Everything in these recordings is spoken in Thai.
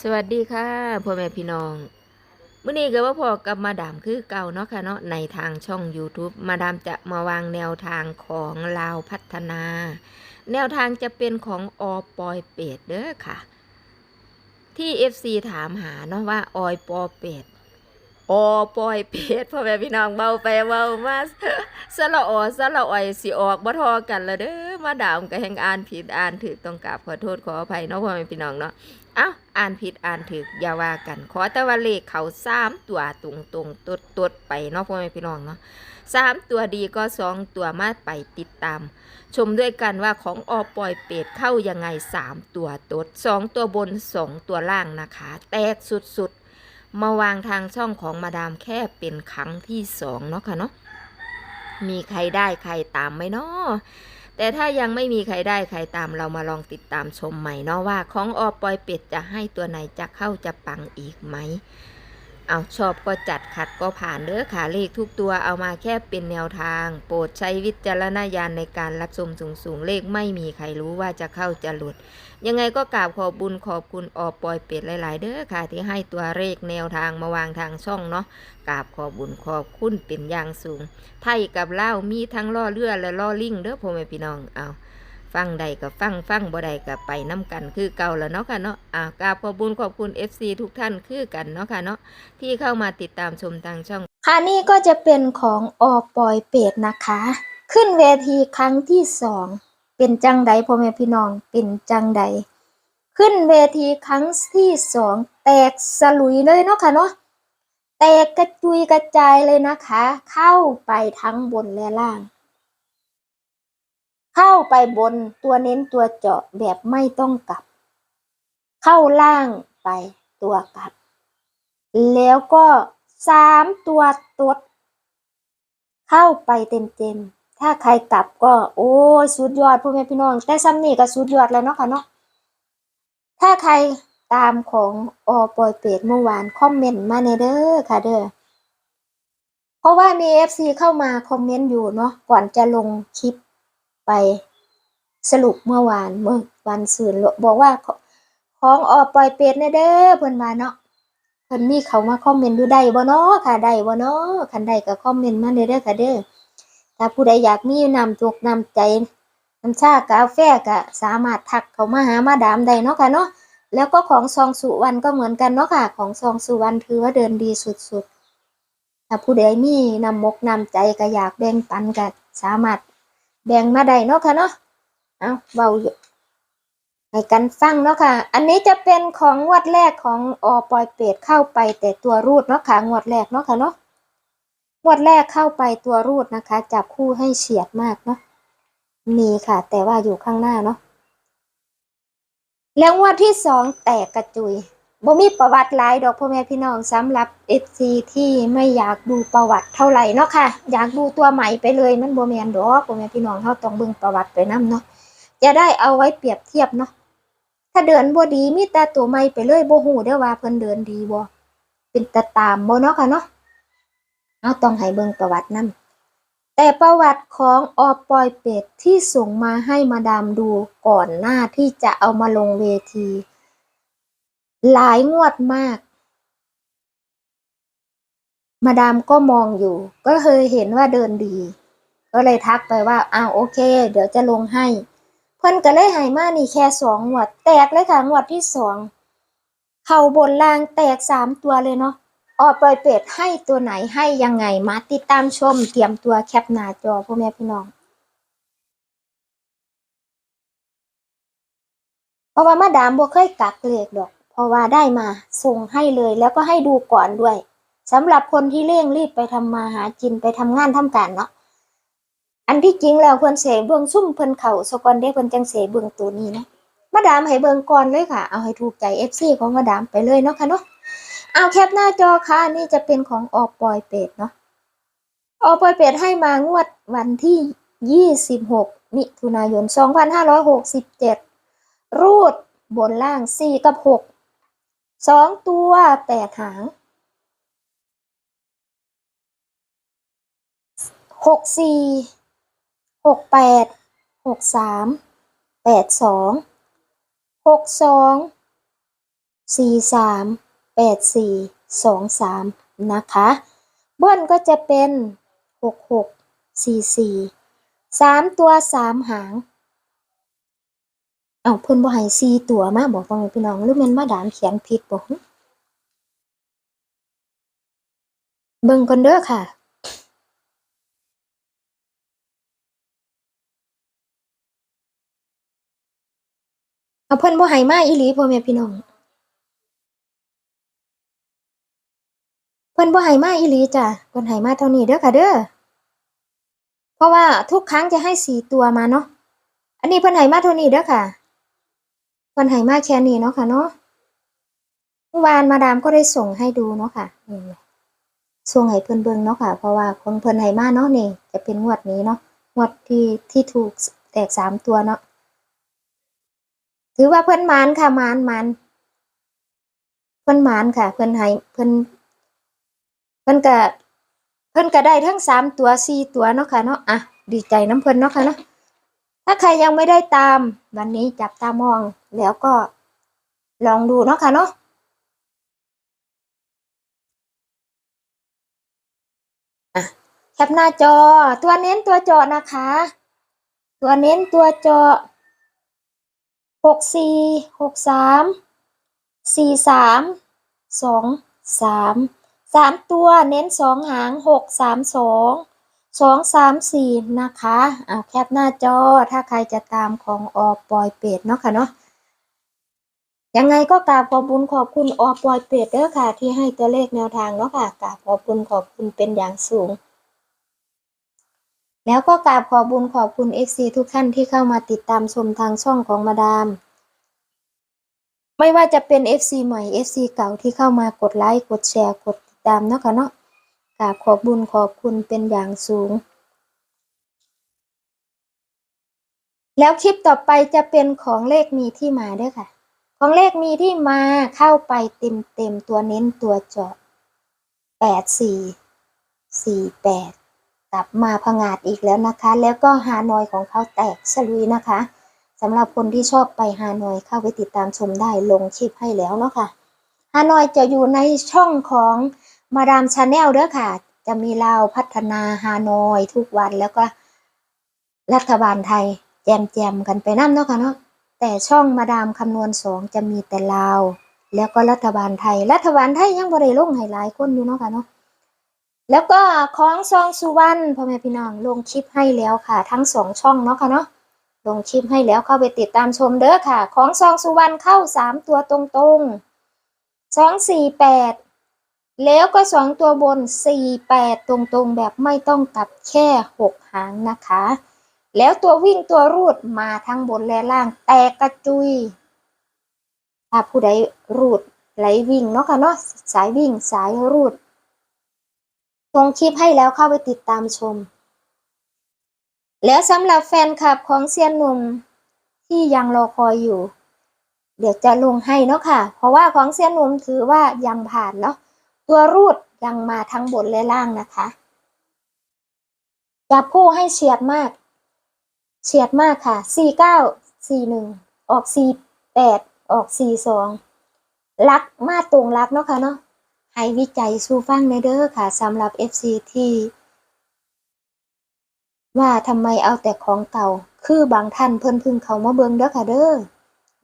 สวัสดีค่ะพ่อแม่พี่น้องมื้อนี้ก็ว่าพอกับมาดามคือเก่าเนาะค่ะเนาะในทางช่อง YouTube มาดามจะมาวางแนวทางของลาวพัฒนา แนวทางจะเป็นของอปอยเป็ดเด้อค่ะ ที่ FC ถามหาเนาะว่าออยปอเป็ด อปล่อยเป็ดพ่อแม่พี่น้องเบาไปเบามาสละออสละอ่อยสิออกบ่ทอกันละเด้อมาดามก็แห่งอ่านผิดอ่านถูกต้องกราบขอโทษขออภัยเนาะพ่อแม่พี่น้องเนาะเอ้าอ่านผิดอ่านถูกอย่าว่ากัน ขอแต่ว่าเลขเขาสามตัวตรงตรงตดตดไปเนาะพ่อแม่พี่น้องเนาะสามตัวดีก็สองตัวมาไปติดตาม ชมด้วยกันว่าของอปล่อยเป็ดเข้ายังไงสามตัวตดสองตัวบนสองตัวล่างนะคะ แตกสุดๆ มาวางทางช่องของมาดามแค่เป็นครั้งที่สองเนาะค่ะเนาะมีใครได้ใครตามไหมเนาะแต่ถ้ายังไม่มีใครได้ใครตามเรามาลองติดตามชมใหม่เนาะว่า ของออปอยเป็ดจะให้ตัวไหนจะเข้าจะปังอีกไหม เอาชอบก็จัดขัดก็ผ่านเด้อค่ะเลขทุกตัวเอามาแค่เป็นแนวทาง โปรดใช้วิจารณญาณในการรับชมสูงสูงเลขไม่มีใครรู้ว่าจะเข้าจะหลุด ยังไงก็กราบขอบบุญขอบคุณออปอยเป็ดหลาย ๆ เด้อค่ะ ที่ให้ตัวเลขแนวทางมาวางทางช่องเนาะกราบขอบบุญขอบคุณเป็นอย่างสูง ไทยกับเล่ามีทั้งล่อเรือและล่อลิงเด้อพ่อแม่พี่น้องเอา ฟังใดกับฟังฟังบ่ใดกับไปน้ำกันคือเก่าแล้วเนาะค่ะเนาะอ่ากราบขอบุญขอบคุณ FC ทุกท่านคือกันเนาะค่ะเนาะที่เข้ามาติดตามชมทางช่อง ค่ะนี่ก็จะเป็นของอปอยเป็ดนะคะ ขึ้นเวทีครั้งที่สองเป็นจังใดพ่อแม่พี่น้องเป็นจังใด ขึ้นเวทีครั้งที่สองแตกสลุยเลยเนาะค่ะเนาะแตกกระจุยกระจายเลยนะคะ เข้าไปทั้งบนและล่าง เข้าไปบนตัวเน้นตัวเจาะแบบไม่ต้องกลับ เข้าล่างไปตัวกลับ แล้วก็สามตัวตด เข้าไปเต็มๆ ถ้าใครกลับก็ โอ้ยสุดยอดพ่อแม่พี่น้อง แต่ซ้ำนี่ก็สุดยอดแล้วเนาะค่ะเนาะถ้าใครตามของอปอยเป็ดเมื่อวานคอมเมนต์มาในเด้อค่ะเด้อเพราะว่ามีเอฟซีเข้ามาคอมเมนต์อยู่เนาะก่อนจะลงคลิป ไปสรุปเมื่อวานเมื่อวันซืนบอกว่าของอปล่อยเป็ดในเด้อเพิ่นว่าเนาะเพิ่นมีเขามาคอมเมนต์ดูได้บ่เนาะค่ะได้บ่เนาะคันได้ก็คอมเมนต์มาเด้อเด้อค่ะเด้อถ้าผู้ใดอยากมีนำจกนำใจน้ำชากาแฟก็สามารถทักเขามาหามาดามได้เนาะค่ะเนาะแล้วก็ของซองสุวรรณก็เหมือนกันเนาะค่ะ ของซองสุวรรณถือว่าเดินดีสุดๆ ถ้าผู้ใดมีนำมกนำใจก็อยากแบ่งปันก็สามารถ แบ่งมาได้เนาะค่ะเนาะเอาเบาอยู่ให้กันฟังเนาะค่ะ อันนี้จะเป็นของงวดแรกของอปอยเปดเข้าไปแต่ตัวรูดเนาะค่ะงวดแรกเนาะค่ะเนาะงวดแรกเข้าไปตัวรูดนะคะ จับคู่ให้เฉียดมากเนาะมีค่ะ แต่ว่าอยู่ข้างหน้าเนาะแล้วงวดที่สองแตกกระจุย บ่มีประวัติหลายดอกพ่อแม่พี่น้องสำหรับ FC ที่ไม่อยากดูประวัติเท่าไหร่เนาะค่ะ อยากดูตัวใหม่ไปเลยมันบ่แม่นดอกพ่อแม่พี่น้องเฮาต้องเบิ่งประวัติไปนํเนาะจะได้เอาไว้เปรียบเทียบเนาะถ้าเดินบ่ดีมีแต่ตัวใหม่ไปเลยบ่ฮู้เด้อว่าเพิ่นเดินดีบ่เป็นตาตามบ่เนาะค่ะเนาะเอาต้องให้เบิ่งประวัตินํแต่ประวัติของอปอยเป็ดที่ส่งมาให้มาดามดูก่อนหน้าที่จะเอามาลงเวที หลายงวดมาก มาดามก็มองอยู่ ก็เคยเห็นว่าเดินดี ก็เลยทักไปว่าอ้าวโอเค เดี๋ยวจะลงให้ เพิ่นก็เลยให้มานี่แค่สองงวด แตกเลยค่ะงวดที่สองเข่าบนล่างแตกสามตัวเลยเนาะออกปล่อยเป็ดให้ตัวไหนให้ยังไงมาติดตามชมเตรียมตัวแคปหน้าจอพ่อแม่พี่น้องเพราะว่ามาดามบ่เคยกักเลขดอก เพราะว่าได้มาส่งให้เลยแล้วก็ให้ดูก่อนด้วยสำหรับคนที่เร่งรีบไปทำมาหากินไปทำงานทำการเนาะอันที่จริงแล้วเพิ่นเสเบิ่งซุ่มเพิ่นเข้าสกอนเด้เพิ่นจังเสเบิ่งตัวนี้นะมาดามให้เบิ่งก่อนเลยค่ะ เอาให้ถูกใจ FC ของมาดามไปเลยเนาะค่ะเนาะเอาแคปหน้าจอค่ะ นี่จะเป็นของออปอยเป็ดเนาะอปอยเป็ดให้มางวดวันที่ 26 มิถุนายน 2567 รูดบนล่าง 4 กับ 6 2ตัวแปดหางหกสี่หกแปดหกสามแปดสองหกสองสี่สามแปดสี่สองสามนะคะเบิ้ลก็จะเป็นหกหกสี่สี่สามตัวสามหาง เอาเพิ่นบ่ให้สี่ตัวมาบอกว่าไงพี่น้องหรือแม่นมาดามเขียนผิดบ่เบิ่งก่อนเด้อค่ะเอาเพิ่นบ่ให้มาอีหลีพ่อแม่พี่น้องเพิ่นบ่ให้มาอีหลีจ้ะเพิ่นให้มาเท่านี้เด้อค่ะเด้อเพราะว่าทุกครั้งจะให้สี่ตัวมาเนาะอันนี้เพิ่นให้มาเท่านี้เด้อค่ะ เพิ่นให้มาแค่นี้เนาะค่ะเนาะเมื่อวานมาดามก็ได้ส่งให้ดูเนาะค่ะนี่ส่งให้เพิ่นเบิ่งเนาะค่ะ เพราะว่าคนเพิ่นให้มาเนาะนี่จะเป็นงวดนี้เนาะงวดที่ที่ถูกแตกสามตัวเนาะถือว่าเพิ่นมานค่ะมานมานเพิ่นมานค่ะ เพิ่นให้เพิ่นเพิ่นก็เพิ่นก็ได้ทั้งสามตัวสี่ตัวเนาะค่ะเนาะอะดีใจน้ำเพิ่นเนาะค่ะเนาะถ้าใครยังไม่ได้ตาม วันนี้จับตามอง แล้วก็ลองดูเนาะค่ะเนาะแคปหน้าจอตัวเน้นตัวจาะนะคะ ตัวเน้นตัวจาะหกสี่หกสามสี่สามสองสามสามตัวเน้นสองหางหกสามสองสองสามสี่นะคะอ่าแคปหน้าจอถ้าใครจะตามของออปอยเป็ดเนาะค่ะเนาะ ยังไงก็กราบขอบคุญขอบคุณออปอยเป็ดเด้อค่ะ ที่ให้ตัวเลขแนวทางเนาะค่ะกราบขอบคุณขอบคุณเป็นอย่างสูง แล้วก็กราบขอบุญขอบคุณ FC ทุกท่านที่เข้ามาติดตามชมทางช่องของมาดาม ไม่ว่าจะเป็น FC ใหม่ FC เก่าที่เข้ามากดไลค์กดแชร์กดติดตามเนาะค่ะเนาะกราบขอบบุญขอบคุณเป็นอย่างสูงแล้วคลิปต่อไปจะเป็นของเลขมีที่มาด้วยค่ะ ของเลขมีที่มาเข้าไปเต็มเต็มตัวเน้นตัวเจาะแปดสี่สี่แปดกลับมาพงาดอีกแล้วนะคะ แล้วก็ฮานอยของเขาแตกสลุยนะคะสำหรับคนที่ชอบไปฮานอยเข้าไปติดตามชมได้ลงคลิปให้แล้วเนาะค่ะฮานอยจะอยู่ในช่องของมาดามชาแนลเด้อค่ะ จะมีลาพัฒนาฮานอยทุกวันแล้วก็รัฐบาลไทยแจมแจมกันไปนั่นเนาะค่ะเนาะ แต่ช่องมาดามคำนวณสองจะมีแต่ลาว แล้วก็รัฐบาลไทย รัฐบาลไทยยังบ่ได้ลงให้หลายคนอยู่เนาะค่ะเนาะแล้วก็ของซองสุวรรณพ่อแม่พี่น้องลงคลิปให้แล้วค่ะ ทั้งสองช่องเนาะค่ะเนาะลงคลิปให้แล้วเข้าไปติดตามชมเด้อค่ะ ของซองสุวรรณเข้าสามตัวตรงๆสองสี่แปดแล้วก็สองตัวบนสี่แปดตรงๆ แบบไม่ต้องกลับแค่หกหางนะคะ แล้วตัววิ่งตัวรูดมาทั้งบนและล่าง แตกกระจุย ถ้าผู้ใดรูดไหลวิ่งเนาะค่ะเนาะสายวิ่งสายรูดลงคลิปให้แล้วเข้าไปติดตามชม แล้วสำหรับแฟนคลับของเซียนหนุ่มที่ยังรอคอยอยู่ เดี๋ยวจะลงให้เนาะค่ะ เพราะว่าของเซียนหนุ่มถือว่ายังผ่านเนาะตัวรูดยังมาทั้งบนและล่างนะคะจับคู่ให้เฉียดมาก เฉียดมากค่ะสี่เก้าสี่หนึ่งออกสี่แปดออกสี่สองลักมาตรงลักเนาะค่ะเนาะให้วิจัยสู่ฟังในเด้อค่ะสำหรับ FC ที่ ว่าทำไมเอาแต่ของเก่า คือบางท่านเพิ่นพึ่งเขามาเบิงเด้อค่ะเด้อ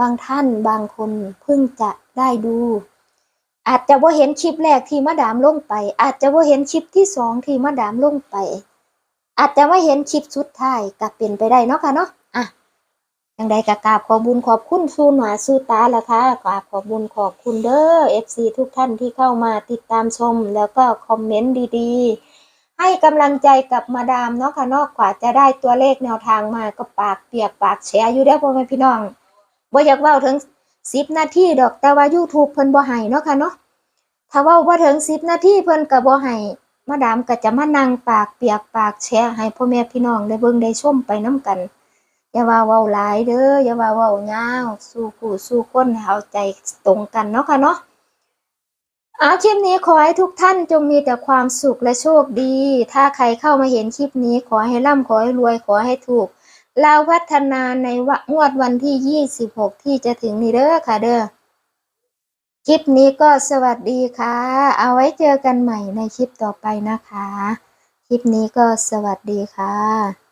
บางท่านบางคนเพิ่งจะได้ดู อาจจะว่าเห็นคลิปแรกที่มาดามลงไป อาจจะว่าเห็นคลิปที่สองที่มาดามลงไป อาจจะว่เห็นคลิปสุดท้ายก็เป็นไปได้เนาะค่ะเนาะอะยังใดก็กราบขอบุญขอบคุณสู่หนาสู่ตาละค่ะกราบขอบุญขอบคุณเด้อ FC ทุกท่านที่เข้ามาติดตามชม แล้วก็คอมเมนต์ดีๆ ให้กำลังใจกับมาดามเนาะค่ะเนอกกว่าจะได้ตัวเลขแนวทางมาก็ปากเปียกปากแฉะอยู่เด้อพ่อแม่พี่น้องบ่อยากเว้าถึง10นาทีดอกแต่ว่า YouTube เพิ่นบ่ให้เนาะค่ะเนาะถ้าเว้าบ่ถึง10นาทีเพิ่นก็บ่ให้ มาดามก็จะมานั่งปากเปียกปากแฉะให้พ่อแม่พี่น้องได้เบิ่งได้ชมไปนํกัน อย่าว่าเว้าหลายเด้ออย่าว่าเว้ายาสู้ผู้สู้คนให้เอาใจตรงกันเนาะค่ะเนาะอาคลิปนี้ขอให้ทุกท่านจงมีแต่ความสุขและโชคดี ถ้าใครเข้ามาเห็นคลิปนี้ขอให้ร่ำขอให้รวยขอให้ถูกเราพัฒนาในวงวดวันที่ 26 ที่จะถึงนี้เด้อค่ะเด้อ คลิปนี้ก็สวัสดีค่ะ เอาไว้เจอกันใหม่ในคลิปต่อไปนะคะ คลิปนี้ก็สวัสดีค่ะ